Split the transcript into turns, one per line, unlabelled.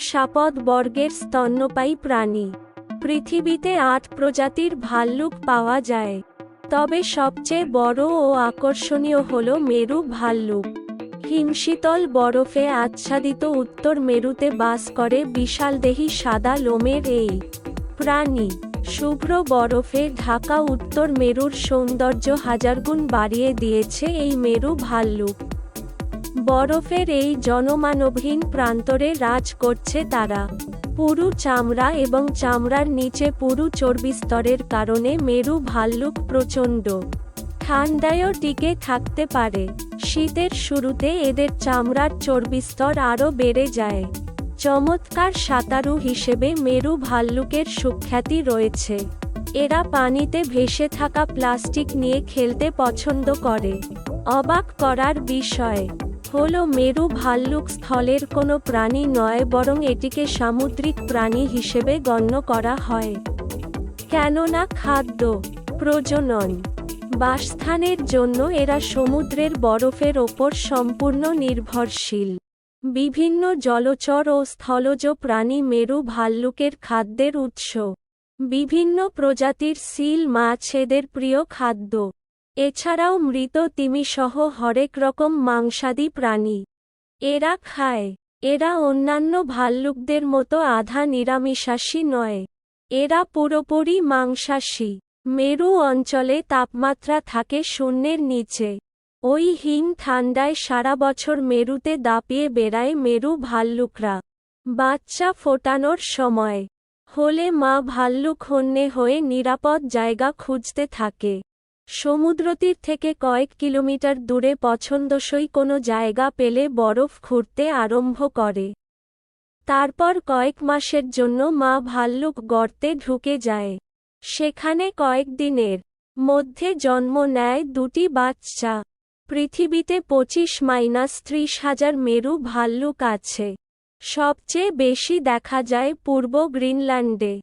সাপদ বর্গের স্তন্যপায়ী প্রাণী। পৃথিবীতে আট প্রজাতির ভাল্লুক পাওয়া যায়। তবে সবচেয়ে বড় ও আকর্ষণীয় হল মেরু ভাল্লুক। হিমশীতল বরফে আচ্ছাদিত উত্তর মেরুতে বাস করে বিশালদেহী সাদা লোমের এই প্রাণী। শুভ্র বরফে ঢাকা উত্তর মেরুর সৌন্দর্য হাজারগুণ বাড়িয়ে দিয়েছে এই মেরু ভাল্লুক। বরফের এই জনমানবহীন প্রান্তরে রাজ করছে তারা। পুরু চামড়া এবং চামড়ার নিচে পুরু চর্বিস্তরের কারণে মেরু ভাল্লুক প্রচণ্ড। ঠান্ডায়ও টিকে থাকতে পারে। শীতের শুরুতে এদের চামড়ার চর্বিস্তর আরও বেড়ে যায়। চমৎকার সাঁতারু হিসেবে মেরু ভাল্লুকের সুখ্যাতি রয়েছে। এরা পানিতে ভেসে থাকা প্লাস্টিক নিয়ে খেলতে পছন্দ করে। অবাক করার বিষয় হল মেরু ভাল্লুক স্থলের কোনো প্রাণী নয় বরং এটিকে সামুদ্রিক প্রাণী হিসেবে গণ্য করা হয়। কেননা খাদ্য, প্রজনন, বাসস্থানের জন্য এরা সমুদ্রের বরফের ওপর সম্পূর্ণ নির্ভরশীল। বিভিন্ন জলচর ও স্থলজ প্রাণী মেরু ভাল্লুকের খাদ্যের উৎস। বিভিন্ন প্রজাতির সিল, মাছ এদের প্রিয় খাদ্য। এছাড়াও মৃত তিমিসহ হরেক রকম মাংসাদি প্রাণী। এরা খায়। এরা অন্যান্য ভাল্লুকদের মতো আধা নিরামিষাশী নয়। এরা পুরোপুরি মাংসাশী। মেরু অঞ্চলে তাপমাত্রা থাকে শূন্যের নিচে। ওই হিম ঠান্ডায় সারা বছর মেরুতে দাপিয়ে বেড়ায় মেরু ভাল্লুকরা। বাচ্চা ফোটানোর সময়। হলে মা ভাল্লুক হন্যে হয়ে নিরাপদ জায়গা খুঁজতে থাকে। সমুদ্রতীর থেকে কয়েক কিলোমিটার দূরে পছন্দসই কোনো জায়গা পেলে বরফ খুঁড়তে আরম্ভ করে। তারপর কয়েক মাসের জন্য মা ভাল্লুক গর্তে ঢুকে যায়। সেখানে কয়েকদিনের মধ্যে জন্ম নেয় দুটি বাচ্চা। পৃথিবীতে পঁচিশ মাইনাস ত্রিশ হাজার মেরু ভাল্লুক আছে। সবচেয়ে বেশি দেখা যায় পূর্ব গ্রিনল্যান্ডে।